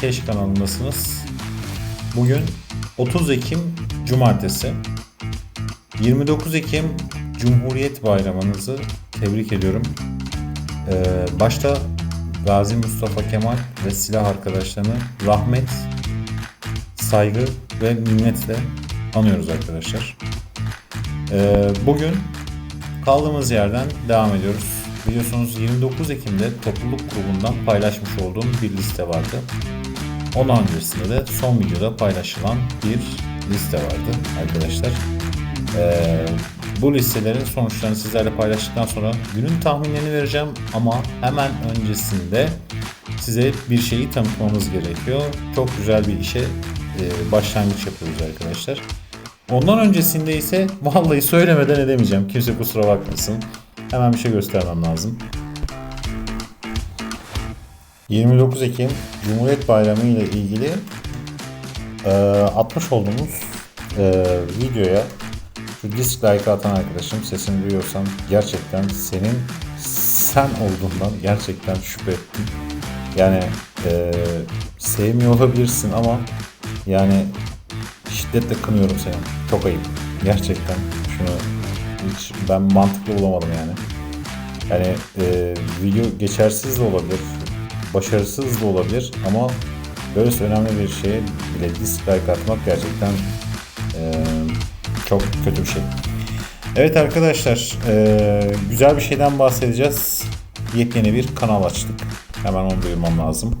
Keş kanalındasınız. Bugün 30 Ekim Cumartesi. 29 Ekim Cumhuriyet Bayramınızı tebrik ediyorum. Ee, başta Gazi Mustafa Kemal ve silah arkadaşlarını rahmet, saygı ve minnetle anıyoruz arkadaşlar. Ee, bugün kaldığımız yerden devam ediyoruz. Biliyorsunuz 29 Ekim'de topluluk grubundan paylaşmış olduğum bir liste vardı. Onun öncesinde de son videoda paylaşılan bir liste vardı arkadaşlar. Ee, bu listelerin sonuçlarını sizlerle paylaştıktan sonra günün tahminlerini vereceğim ama hemen öncesinde size bir şeyi tanıtmamız gerekiyor. Çok güzel bir işe e, başlangıç yapıyoruz arkadaşlar. Ondan öncesinde ise vallahi söylemeden edemeyeceğim. Kimse kusura bakmasın. Hemen bir şey göstermem lazım. 29 Ekim Cumhuriyet Bayramı ile ilgili e, atmış olduğumuz e, videoya şu dislike atan arkadaşım sesini duyuyorsan gerçekten senin sen olduğundan gerçekten şüphe ettim. Yani e, sevmiyor olabilirsin ama yani şiddetle kınıyorum seni. Çok ayıp. Gerçekten şunu hiç ben mantıklı bulamadım yani. Yani e, video geçersiz de olabilir, başarısız da olabilir ama böylesi önemli bir şeye bile dislike atmak gerçekten e, çok kötü bir şey. Evet arkadaşlar, e, güzel bir şeyden bahsedeceğiz. Yepyeni bir kanal açtık. Hemen onu duyurmam lazım.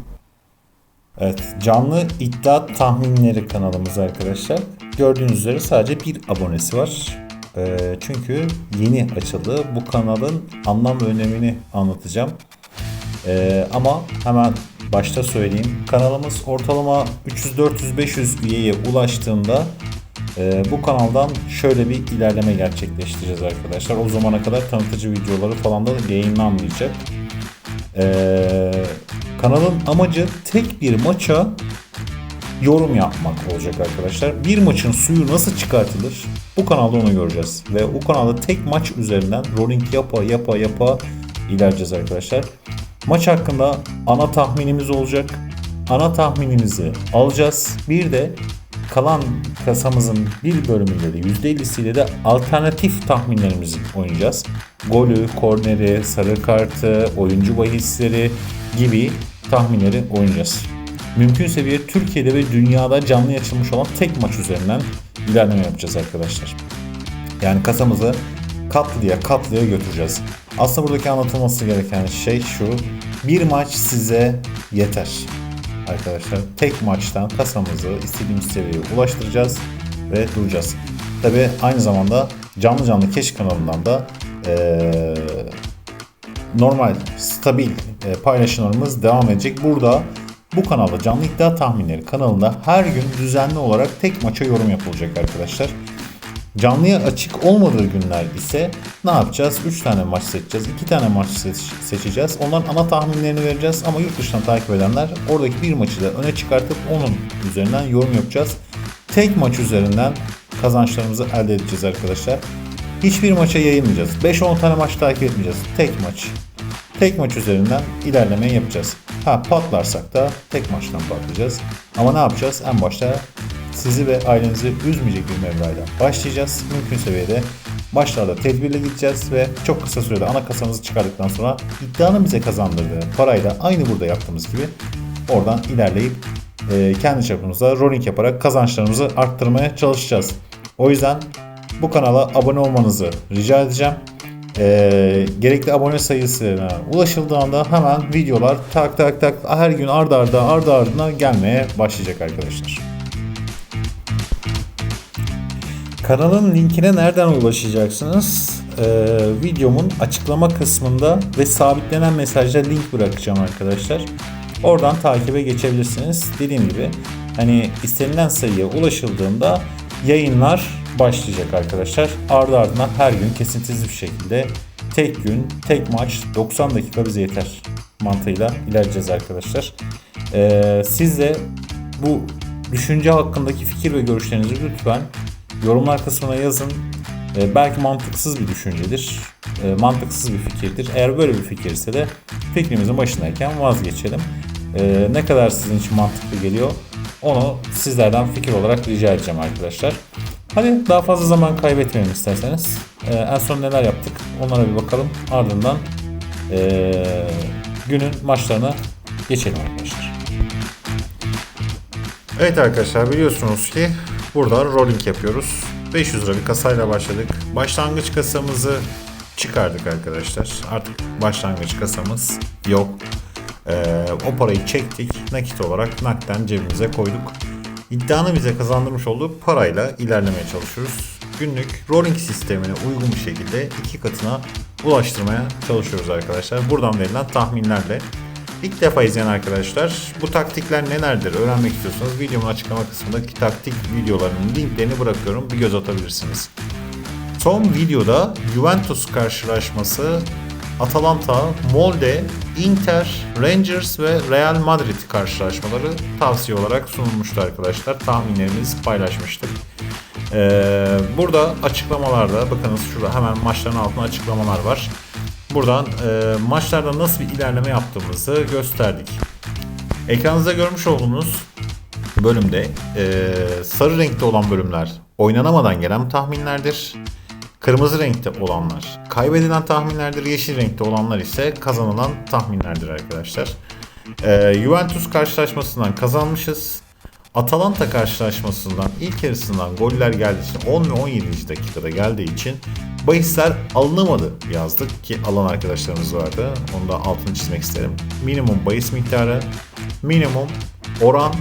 Evet, canlı iddia tahminleri kanalımız arkadaşlar. Gördüğünüz üzere sadece bir abonesi var. Ee, çünkü yeni açıldı. Bu kanalın anlam ve önemini anlatacağım. Ee, ama hemen başta söyleyeyim. Kanalımız ortalama 300-400-500 üyeye ulaştığında e, bu kanaldan şöyle bir ilerleme gerçekleştireceğiz arkadaşlar. O zamana kadar tanıtıcı videoları falan da yayınlanmayacak. Ee, kanalın amacı tek bir maça yorum yapmak olacak arkadaşlar. Bir maçın suyu nasıl çıkartılır? Bu kanalda onu göreceğiz. Ve bu kanalda tek maç üzerinden rolling yapa yapa yapa ilerleyeceğiz arkadaşlar. Maç hakkında ana tahminimiz olacak. Ana tahminimizi alacağız. Bir de kalan kasamızın bir bölümüyle de %50'siyle de alternatif tahminlerimizi oynayacağız. Golü, korneri, sarı kartı, oyuncu bahisleri gibi tahminleri oynayacağız. Mümkünse bir Türkiye'de ve dünyada canlı açılmış olan tek maç üzerinden ilerleme yapacağız arkadaşlar. Yani kasamızı katlıya katlıya götüreceğiz. Aslında buradaki anlatılması gereken şey şu. Bir maç size yeter. Arkadaşlar tek maçtan kasamızı istediğimiz seviyeye ulaştıracağız ve duracağız. Tabi aynı zamanda canlı canlı keş kanalından da eee, normal, stabil e, paylaşımlarımız devam edecek. Burada bu kanalda canlı iddia tahminleri kanalında her gün düzenli olarak tek maça yorum yapılacak arkadaşlar. Canlıya açık olmadığı günler ise ne yapacağız? 3 tane maç seçeceğiz. 2 tane maç seç- seçeceğiz. Onların ana tahminlerini vereceğiz ama yurt dışından takip edenler oradaki bir maçı da öne çıkartıp onun üzerinden yorum yapacağız. Tek maç üzerinden kazançlarımızı elde edeceğiz arkadaşlar. Hiçbir maça yayılmayacağız. 5-10 tane maç takip etmeyeceğiz. Tek maç. Tek maç üzerinden ilerlemeyi yapacağız. Ha patlarsak da tek maçtan patlayacağız. Ama ne yapacağız? En başta sizi ve ailenizi üzmeyecek bir meblağla başlayacağız. Mümkün seviyede başlarda tedbirli gideceğiz ve çok kısa sürede ana kasamızı çıkardıktan sonra iddianın bize kazandırdığı parayla aynı burada yaptığımız gibi oradan ilerleyip e, kendi çapımızda rolling yaparak kazançlarımızı arttırmaya çalışacağız. O yüzden bu kanala abone olmanızı rica edeceğim. Ee, gerekli abone sayısına ulaşıldığında hemen videolar tak tak tak her gün arda arda arda ardına gelmeye başlayacak arkadaşlar. Kanalın linkine nereden ulaşacaksınız? Ee, videomun açıklama kısmında ve sabitlenen mesajda link bırakacağım arkadaşlar. Oradan takibe geçebilirsiniz. Dediğim gibi hani istenilen sayıya ulaşıldığında yayınlar başlayacak arkadaşlar. Ardı ardına her gün kesintisiz bir şekilde tek gün, tek maç 90 dakika bize yeter mantığıyla ilerleyeceğiz arkadaşlar. Ee, siz de bu düşünce hakkındaki fikir ve görüşlerinizi lütfen yorumlar kısmına yazın. Ee, belki mantıksız bir düşüncedir, ee, mantıksız bir fikirdir. Eğer böyle bir fikirse de fikrimizin başındayken vazgeçelim. Ee, ne kadar sizin için mantıklı geliyor onu sizlerden fikir olarak rica edeceğim arkadaşlar. Hadi daha fazla zaman kaybetmeyelim isterseniz. Ee, en son neler yaptık onlara bir bakalım. Ardından ee, günün maçlarına geçelim arkadaşlar. Evet arkadaşlar biliyorsunuz ki burada rolling yapıyoruz. 500 lira bir kasayla başladık. Başlangıç kasamızı çıkardık arkadaşlar. Artık başlangıç kasamız yok. Ee, o parayı çektik. Nakit olarak nakden cebimize koyduk. İddianın bize kazandırmış olduğu parayla ilerlemeye çalışıyoruz. Günlük rolling sistemine uygun bir şekilde iki katına ulaştırmaya çalışıyoruz arkadaşlar. Buradan verilen tahminlerle İlk defa izleyen arkadaşlar bu taktikler nelerdir öğrenmek istiyorsanız videomun açıklama kısmındaki taktik videolarının linklerini bırakıyorum. Bir göz atabilirsiniz. Son videoda Juventus karşılaşması Atalanta, Molde, Inter, Rangers ve Real Madrid karşılaşmaları tavsiye olarak sunulmuştu arkadaşlar. Tahminlerimizi paylaşmıştık. Ee, burada açıklamalarda bakınız şurada hemen maçların altında açıklamalar var. Buradan e, maçlarda nasıl bir ilerleme yaptığımızı gösterdik. Ekranınızda görmüş olduğunuz bölümde e, sarı renkte olan bölümler oynanamadan gelen tahminlerdir. Kırmızı renkte olanlar kaybedilen tahminlerdir. Yeşil renkte olanlar ise kazanılan tahminlerdir arkadaşlar. E, Juventus karşılaşmasından kazanmışız. Atalanta karşılaşmasından ilk yarısından goller geldiği için 10 ve 17. dakikada geldiği için bahisler alınamadı yazdık ki alan arkadaşlarımız vardı. Onu da altını çizmek isterim. Minimum bahis miktarı, minimum oran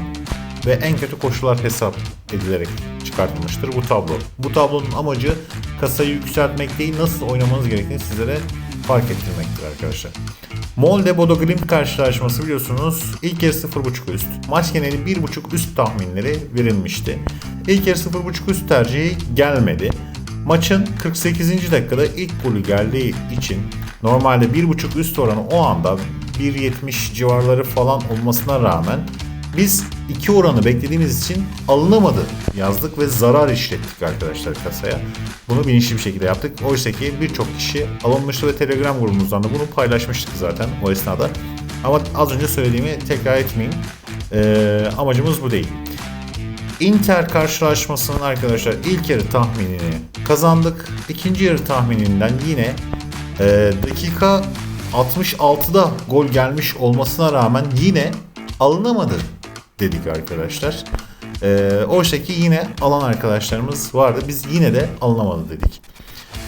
ve en kötü koşullar hesap edilerek çıkartılmıştır bu tablo. Bu tablonun amacı kasayı yükseltmek değil nasıl oynamanız gerektiğini sizlere fark ettirmektir arkadaşlar. Molde Bodo Glimt karşılaşması biliyorsunuz ilk yarı 0.5 üst. Maç geneli 1.5 üst tahminleri verilmişti. İlk yarı 0.5 üst tercihi gelmedi. Maçın 48. dakikada ilk golü geldiği için normalde 1.5 üst oranı o anda 1.70 civarları falan olmasına rağmen biz iki oranı beklediğimiz için alınamadı yazdık ve zarar işlettik arkadaşlar kasaya. Bunu bilinçli bir şekilde yaptık. Oysa ki birçok kişi alınmıştı ve Telegram grubumuzdan da bunu paylaşmıştık zaten o esnada. Ama az önce söylediğimi tekrar etmeyeyim. Ee, amacımız bu değil. Inter karşılaşmasının arkadaşlar ilk yarı tahminini kazandık. İkinci yarı tahmininden yine e, dakika 66'da gol gelmiş olmasına rağmen yine alınamadı dedik arkadaşlar. E, oysa ki yine alan arkadaşlarımız vardı. Biz yine de alınamadı dedik.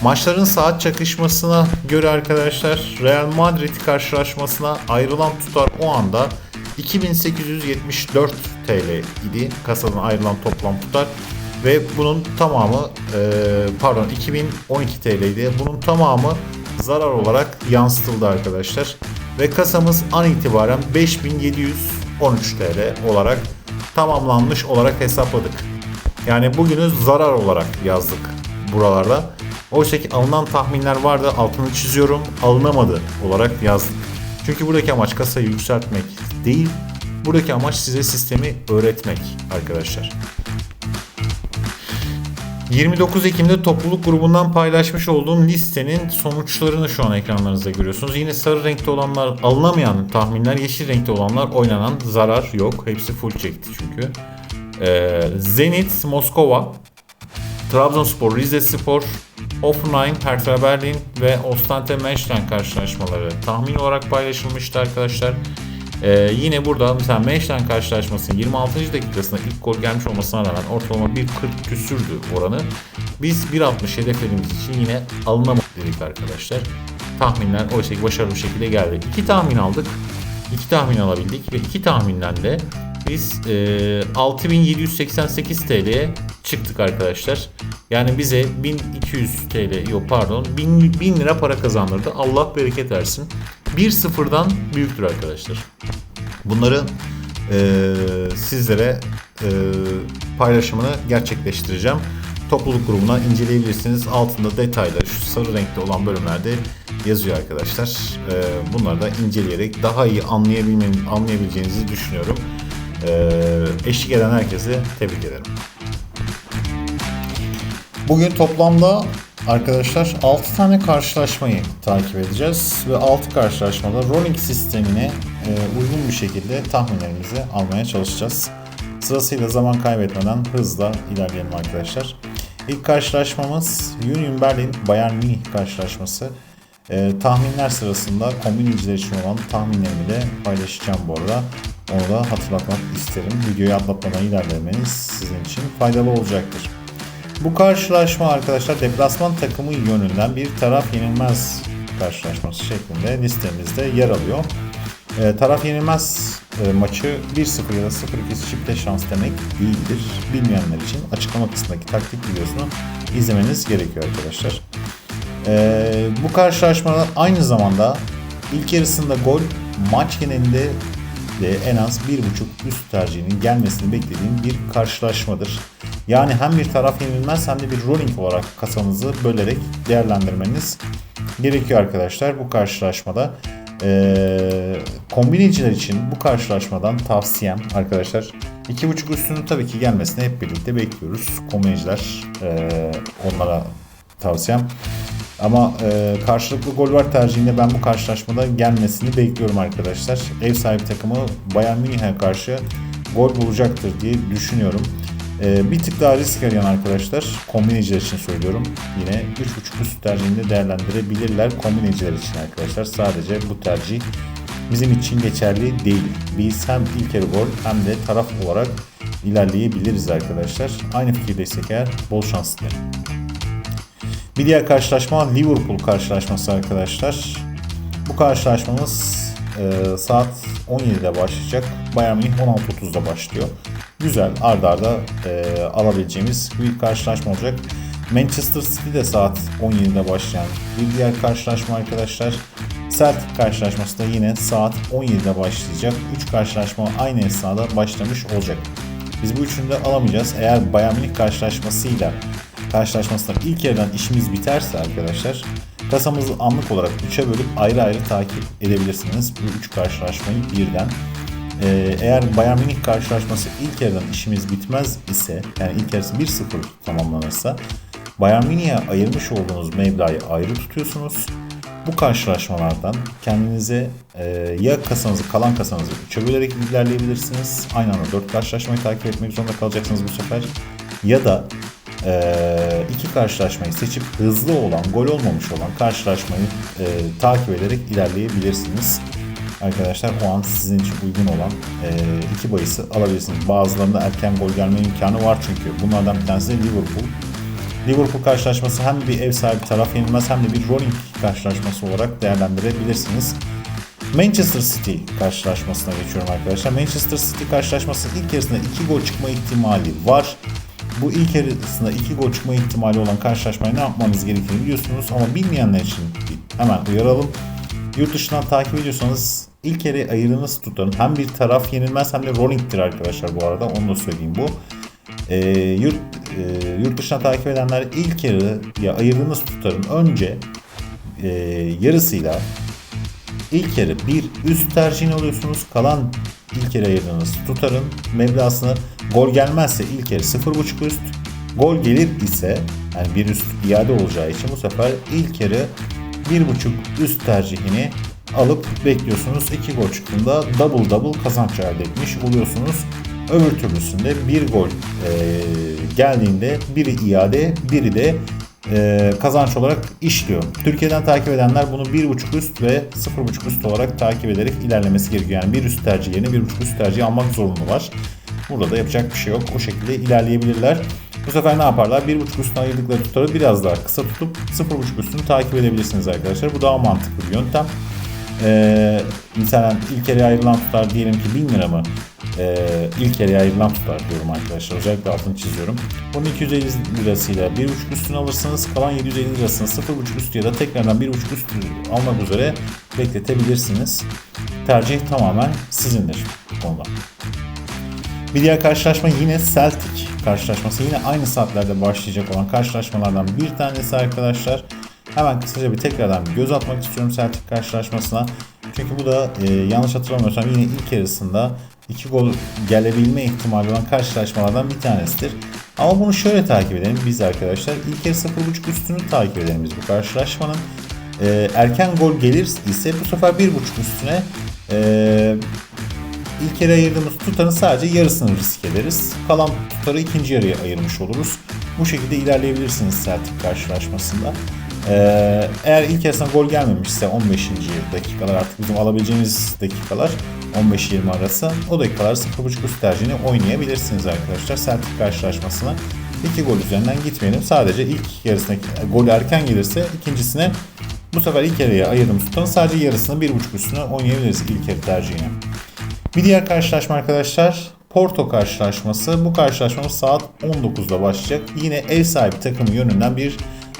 Maçların saat çakışmasına göre arkadaşlar Real Madrid karşılaşmasına ayrılan tutar o anda 2874 TL idi kasadan ayrılan toplam tutar ve bunun tamamı e, pardon 2012 TL idi. Bunun tamamı zarar olarak yansıtıldı arkadaşlar. Ve kasamız an itibaren 5713 TL olarak tamamlanmış olarak hesapladık. Yani bugünü zarar olarak yazdık buralarda. Oysa ki alınan tahminler vardı altını çiziyorum alınamadı olarak yazdık. Çünkü buradaki amaç kasayı yükseltmek değil, buradaki amaç size sistemi öğretmek arkadaşlar. 29 Ekim'de topluluk grubundan paylaşmış olduğum listenin sonuçlarını şu an ekranlarınızda görüyorsunuz. Yine sarı renkte olanlar alınamayan tahminler, yeşil renkte olanlar oynanan zarar yok. Hepsi full çekti çünkü. Ee, Zenit, Moskova, Trabzonspor, Rizespor, Hoffenheim, Hertha Berlin ve Ostante München karşılaşmaları tahmin olarak paylaşılmıştı arkadaşlar. Ee, yine burada mesela München karşılaşmasının 26. dakikasında ilk gol gelmiş olmasına rağmen ortalama 1.40 küsürdü oranı. Biz 1.60 hedeflediğimiz için yine alınamadı dedik arkadaşlar. Tahminler oysa ki başarılı bir şekilde geldi. İki tahmin aldık. İki tahmin alabildik ve iki tahminden de biz e, 6788 TL'ye çıktık arkadaşlar. Yani bize 1200 TL yok pardon 1000, 1000 lira para kazandırdı. Allah bereket versin. Bir sıfırdan büyüktür arkadaşlar. Bunları e, sizlere e, paylaşımını gerçekleştireceğim. Topluluk grubuna inceleyebilirsiniz. Altında detayları şu sarı renkli olan bölümlerde yazıyor arkadaşlar. E, bunları da inceleyerek daha iyi anlayabilmeni, anlayabileceğinizi düşünüyorum. E, eşlik eden herkese tebrik ederim. Bugün toplamda arkadaşlar 6 tane karşılaşmayı takip edeceğiz ve 6 karşılaşmada rolling sistemine e, uygun bir şekilde tahminlerimizi almaya çalışacağız. Sırasıyla zaman kaybetmeden hızla ilerleyelim arkadaşlar. İlk karşılaşmamız Union Berlin Bayern Münih karşılaşması. E, tahminler sırasında kombineciler için olan tahminlerimi de paylaşacağım bu arada. Onu da hatırlatmak isterim. Videoyu atlatmadan ilerlemeniz sizin için faydalı olacaktır. Bu karşılaşma arkadaşlar deplasman takımı yönünden bir taraf yenilmez karşılaşması şeklinde listemizde yer alıyor. Ee, taraf yenilmez e, maçı 1-0 ya da 0-2 çifte şans demek değildir. Bilmeyenler için açıklama kısmındaki taktik videosunu izlemeniz gerekiyor arkadaşlar. Ee, bu karşılaşmada aynı zamanda ilk yarısında gol maç genelinde de en az 1.5 üst tercihinin gelmesini beklediğim bir karşılaşmadır. Yani hem bir taraf yenilmez hem de bir rolling olarak kasanızı bölerek değerlendirmeniz gerekiyor arkadaşlar bu karşılaşmada. Ee, kombineciler için bu karşılaşmadan tavsiyem arkadaşlar 2.5 üstünün tabii ki gelmesini hep birlikte bekliyoruz. Kombineciler e, onlara tavsiyem. Ama e, karşılıklı gol var tercihinde ben bu karşılaşmada gelmesini bekliyorum arkadaşlar. Ev sahibi takımı Bayern Münih'e karşı gol bulacaktır diye düşünüyorum. E, bir tık daha risk arayan arkadaşlar kombineciler için söylüyorum. Yine 3.5 üst tercihinde değerlendirebilirler kombineciler için arkadaşlar. Sadece bu tercih bizim için geçerli değil. Biz hem ilk yarı gol hem de taraf olarak ilerleyebiliriz arkadaşlar. Aynı fikirdeysek eğer bol şans dilerim. Bir diğer karşılaşma Liverpool karşılaşması arkadaşlar. Bu karşılaşmamız e, saat 17'de başlayacak. Bayern Münih 16.30'da başlıyor. Güzel ardarda arda, e, alabileceğimiz bir karşılaşma olacak. Manchester City de saat 17'de başlayan bir diğer karşılaşma arkadaşlar. Celtic karşılaşması da yine saat 17'de başlayacak. 3 karşılaşma aynı esnada başlamış olacak. Biz bu üçünü de alamayacağız. Eğer Bayern Münih karşılaşmasıyla karşılaşmasında ilk yerden işimiz biterse arkadaşlar kasamızı anlık olarak 3'e bölüp ayrı ayrı takip edebilirsiniz. Bu 3 karşılaşmayı birden. Ee, eğer Bayern Münih karşılaşması ilk yerden işimiz bitmez ise yani ilk yarısı 1-0 tamamlanırsa Bayern Münih'e ayırmış olduğunuz meblağı ayrı tutuyorsunuz. Bu karşılaşmalardan kendinize e, ya kasanızı kalan kasanızı 3'e bölerek ilerleyebilirsiniz. Aynı anda 4 karşılaşmayı takip etmek zorunda kalacaksınız bu sefer. Ya da e, iki karşılaşmayı seçip hızlı olan, gol olmamış olan karşılaşmayı e, takip ederek ilerleyebilirsiniz. Arkadaşlar o an sizin için uygun olan e, iki bahisi alabilirsiniz. Bazılarında erken gol gelme imkanı var çünkü. Bunlardan bir tanesi de Liverpool. Liverpool karşılaşması hem bir ev sahibi taraf yenilmez hem de bir rolling karşılaşması olarak değerlendirebilirsiniz. Manchester City karşılaşmasına geçiyorum arkadaşlar. Manchester City karşılaşması ilk yarısında 2 gol çıkma ihtimali var. Bu ilk yarısında 2 gol çıkma ihtimali olan karşılaşmayı ne yapmanız gerektiğini biliyorsunuz ama bilmeyenler için hemen uyaralım. Yurt dışından takip ediyorsanız ilk yarı ayırınız tutarın. Hem bir taraf yenilmez hem de rolling'tir arkadaşlar bu arada onu da söyleyeyim bu. Ee, yurt, e, yurt dışına takip edenler ilk yarı ya ayırdığınız tutarın önce e, yarısıyla ilk yarı bir üst tercihini alıyorsunuz. Kalan ilk yarı ayırdığınız tutarın meblağını gol gelmezse ilk yarı 0.5 üst. Gol gelir ise yani bir üst iade olacağı için bu sefer ilk yarı 1.5 üst tercihini alıp bekliyorsunuz. 2 gol çıktığında double double kazanç elde etmiş oluyorsunuz. Öbür türlüsünde bir gol e, geldiğinde biri iade, biri de e, kazanç olarak işliyor. Türkiye'den takip edenler bunu 1.5 üst ve 0.5 üst olarak takip ederek ilerlemesi gerekiyor. Yani bir üst tercih yerine 1.5 üst tercih almak zorunlular. Burada da yapacak bir şey yok. O şekilde ilerleyebilirler. Bu sefer ne yaparlar? 1.5 üstüne ayırdıkları tutarı biraz daha kısa tutup 0.5 üstünü takip edebilirsiniz arkadaşlar. Bu daha mantıklı bir yöntem. Ee, mesela ilk kere ayrılan tutar diyelim ki 1000 lira mı? e, ilk yarıya ayrılan tutar diyorum arkadaşlar. Özellikle altını çiziyorum. Bunun 250 lirasıyla 1.5 üstünü alırsınız. Kalan 750 lirasını 0.5 üstü ya da tekrardan 1.5 üstü almak üzere bekletebilirsiniz. Tercih tamamen sizindir bu konuda. Bir diğer karşılaşma yine Celtic karşılaşması. Yine aynı saatlerde başlayacak olan karşılaşmalardan bir tanesi arkadaşlar. Hemen kısaca bir tekrardan bir göz atmak istiyorum Celtic karşılaşmasına. Çünkü bu da e, yanlış hatırlamıyorsam yine ilk yarısında iki gol gelebilme ihtimali olan karşılaşmalardan bir tanesidir. Ama bunu şöyle takip edelim biz arkadaşlar. İlk yarı 0.5 üstünü takip edelim biz bu karşılaşmanın. E, erken gol gelir ise bu sefer 1.5 üstüne e, İlk kere ayırdığımız tutarın sadece yarısını risk ederiz. Kalan tutarı ikinci yarıya ayırmış oluruz. Bu şekilde ilerleyebilirsiniz Celtic karşılaşmasında. Ee, eğer ilk yarısına gol gelmemişse 15. dakikalar artık bizim alabileceğimiz dakikalar 15-20 arası o dakikalar 0.5 üst tercihini oynayabilirsiniz arkadaşlar. Celtic karşılaşmasına iki gol üzerinden gitmeyelim. Sadece ilk yarısına gol erken gelirse ikincisine bu sefer ilk yarıya ayırdığımız tutarın sadece yarısını 1.5 üstüne oynayabiliriz ilk yarı tercihine. Bir diğer karşılaşma arkadaşlar Porto karşılaşması. Bu karşılaşmamız saat 19'da başlayacak. Yine ev sahibi takımı yönünden bir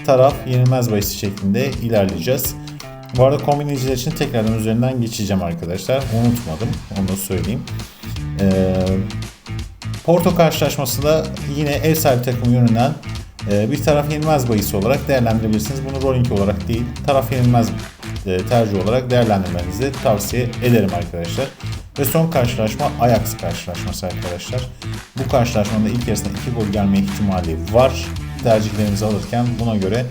taraf yenilmez bahisi şeklinde ilerleyeceğiz. Bu arada kombineciler için tekrardan üzerinden geçeceğim arkadaşlar. Unutmadım. Onu da söyleyeyim. Ee, Porto karşılaşmasında yine ev sahibi takımı yönünden e, bir taraf yenilmez bahisi olarak değerlendirebilirsiniz. Bunu rolling olarak değil, taraf yenilmez e, tercih olarak değerlendirmenizi tavsiye ederim arkadaşlar. Ve son karşılaşma Ajax karşılaşması arkadaşlar. Bu karşılaşmada ilk yarısında 2 gol gelme ihtimali var. Tercihlerinizi alırken buna göre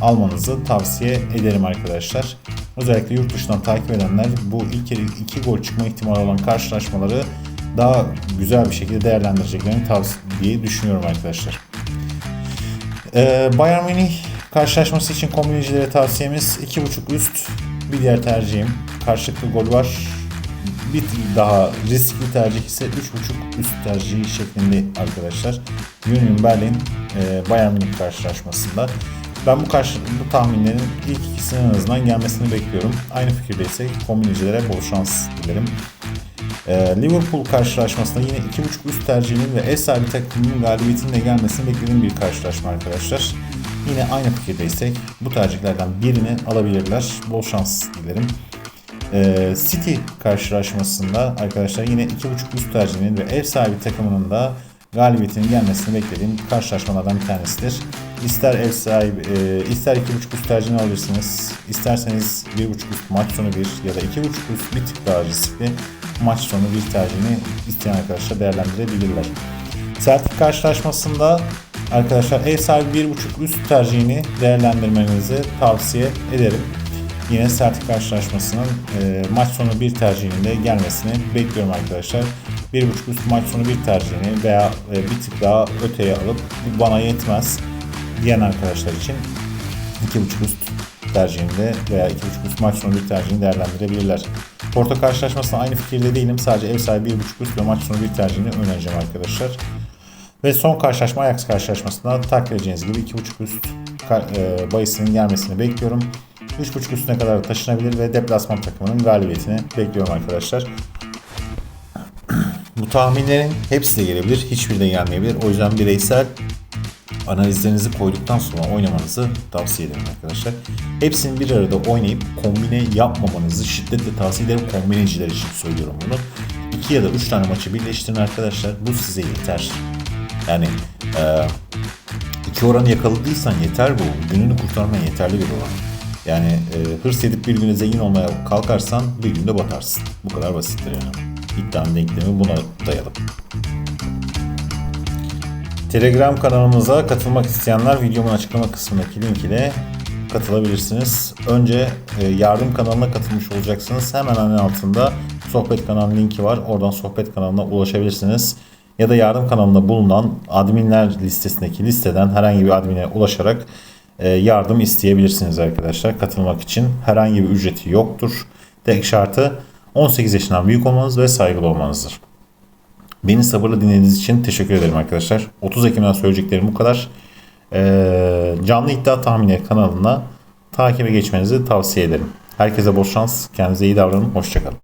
almanızı tavsiye ederim arkadaşlar. Özellikle yurt dışından takip edenler bu ilk yarı 2 gol çıkma ihtimali olan karşılaşmaları daha güzel bir şekilde değerlendireceklerini tavsiye düşünüyorum arkadaşlar. Ee, Bayern Münih karşılaşması için kombinecilere tavsiyemiz 2.5 üst. Bir diğer tercihim karşılıklı gol var. Bir daha riskli tercih ise 3.5 üst tercihi şeklinde arkadaşlar. Union Berlin e, Bayern Münih karşılaşmasında. Ben bu karşı bu tahminlerin ilk ikisinin en azından gelmesini bekliyorum. Aynı fikirdeysek kombinecilere bol şans dilerim. Ee, Liverpool karşılaşmasında yine 2.5 üst tercihinin ve ev sahibi takımının galibiyetinin de gelmesini beklediğim bir karşılaşma arkadaşlar. Yine aynı fikirdeysek bu tercihlerden birini alabilirler. Bol şans dilerim. Ee, City karşılaşmasında arkadaşlar yine 2.5 üst tercihinin ve ev sahibi takımının da galibiyetinin gelmesini beklediğim karşılaşmalardan bir tanesidir. İster ev sahibi, e, ister 2.5 üst tercihini alırsınız, isterseniz 1.5 üst maç sonu bir ya da 2.5 üst bir tık daha riskli maç sonu bir tercihini isteyen arkadaşlar değerlendirebilirler. Celtic karşılaşmasında arkadaşlar ev sahibi 1.5 üst tercihini değerlendirmenizi tavsiye ederim. Yine Celtic karşılaşmasının e, maç sonu bir tercihinin de gelmesini bekliyorum arkadaşlar. 1.5 üst maç sonu bir tercihini veya e, bir tık daha öteye alıp bu bana yetmez diyen arkadaşlar için 2.5 üst tercihinde veya 2.5 üst maç sonu bir tercihini değerlendirebilirler. Porto karşılaşmasında aynı fikirde değilim. Sadece ev sahibi 1.5 üst ve maç sonu bir tercihini önereceğim arkadaşlar. Ve son karşılaşma Ajax karşılaşmasında takip edeceğiniz gibi 2.5 üst e, bayisinin gelmesini bekliyorum. 3.5 üstüne kadar taşınabilir ve deplasman takımının galibiyetini bekliyorum arkadaşlar. Bu tahminlerin hepsi de gelebilir, hiçbiri de gelmeyebilir. O yüzden bireysel analizlerinizi koyduktan sonra oynamanızı tavsiye ederim arkadaşlar. Hepsini bir arada oynayıp kombine yapmamanızı şiddetle tavsiye ederim. Kombineciler için söylüyorum bunu. 2 ya da 3 tane maçı birleştirin arkadaşlar. Bu size yeter. Yani e, iki oranı yakaladıysan yeter bu. Gününü kurtarmaya yeterli bir oran. Yani e, hırs edip bir güne zengin olmaya kalkarsan bir günde batarsın. Bu kadar basittir yani. İddianın denklemi buna dayalı. Telegram kanalımıza katılmak isteyenler videomun açıklama kısmındaki link ile katılabilirsiniz. Önce e, yardım kanalına katılmış olacaksınız. Hemen hemen altında sohbet kanalı linki var. Oradan sohbet kanalına ulaşabilirsiniz. Ya da yardım kanalında bulunan adminler listesindeki listeden herhangi bir admine ulaşarak yardım isteyebilirsiniz arkadaşlar. Katılmak için herhangi bir ücreti yoktur. Tek şartı 18 yaşından büyük olmanız ve saygılı olmanızdır. Beni sabırla dinlediğiniz için teşekkür ederim arkadaşlar. 30 Ekim'den söyleyeceklerim bu kadar. Ee, canlı iddia tahminleri kanalına takibe geçmenizi tavsiye ederim. Herkese bol şans. Kendinize iyi davranın. Hoşçakalın.